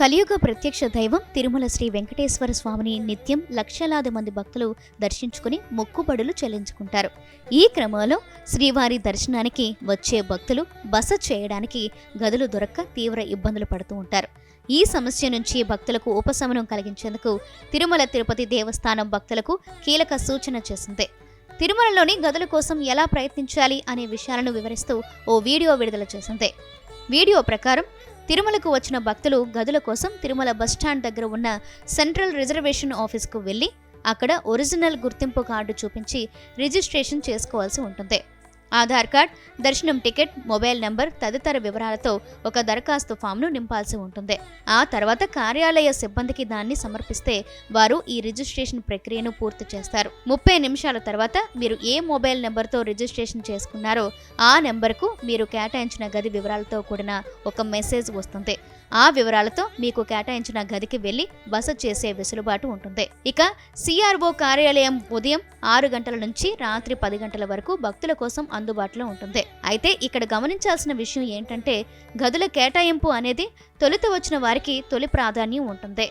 కలియుగ ప్రత్యక్ష దైవం తిరుమల శ్రీ వెంకటేశ్వర స్వామిని నిత్యం లక్షలాది మంది భక్తులు దర్శించుకుని మొక్కుబడులు చెల్లించుకుంటారు. ఈ క్రమంలో శ్రీవారి దర్శనానికి వచ్చే భక్తులు బస చేయడానికి గదులు దొరక్క తీవ్ర ఇబ్బందులు పడుతూ ఉంటారు. ఈ సమస్య నుంచి భక్తులకు ఉపశమనం కలిగించేందుకు తిరుమల తిరుపతి దేవస్థానం భక్తులకు కీలక సూచన చేసింది. తిరుమలలోని గదుల కోసం ఎలా ప్రయత్నించాలి అనే విషయాలను వివరిస్తూ ఓ వీడియో విడుదల చేసింది. వీడియో ప్రకారం తిరుమలకు వచ్చిన భక్తులు గదుల కోసం తిరుమల బస్టాండ్ దగ్గర ఉన్న సెంట్రల్ రిజర్వేషన్ ఆఫీస్కు వెళ్ళి అక్కడ ఒరిజినల్ గుర్తింపు కార్డు చూపించి రిజిస్ట్రేషన్ చేసుకోవాల్సి ఉంటుంది. ఆధార్ కార్డ్ దర్శనం టికెట్ మొబైల్ నంబర్ తదితర వివరాలతో ఒక దరఖాస్తు ఫామ్ను నింపాల్సి ఉంటుంది. ఆ తర్వాత కార్యాలయ సిబ్బందికి దాన్ని సమర్పిస్తే వారు ఈ రిజిస్ట్రేషన్ ప్రక్రియను పూర్తి చేస్తారు. ముప్పై నిమిషాల తర్వాత మీరు ఏ మొబైల్ నెంబర్తో రిజిస్ట్రేషన్ చేసుకున్నారో ఆ నెంబర్కు మీరు కేటాయించిన గది వివరాలతో కూడిన ఒక మెసేజ్ వస్తుంది. ఆ వివరాలతో మీకు కేటాయించిన గదికి వెళ్ళి బస చేసే వెసులుబాటు ఉంటుంది. ఇక సిఆర్ఓ కార్యాలయం ఉదయం ఆరు గంటల నుంచి రాత్రి పది గంటల వరకు భక్తుల కోసం అందుబాటులో ఉంటుంది. అయితే ఇక్కడ గమనించాల్సిన విషయం ఏంటంటే గదుల కేటాయింపు అనేది తొలుత వచ్చిన వారికి తొలి ప్రాధాన్యం ఉంటుంది.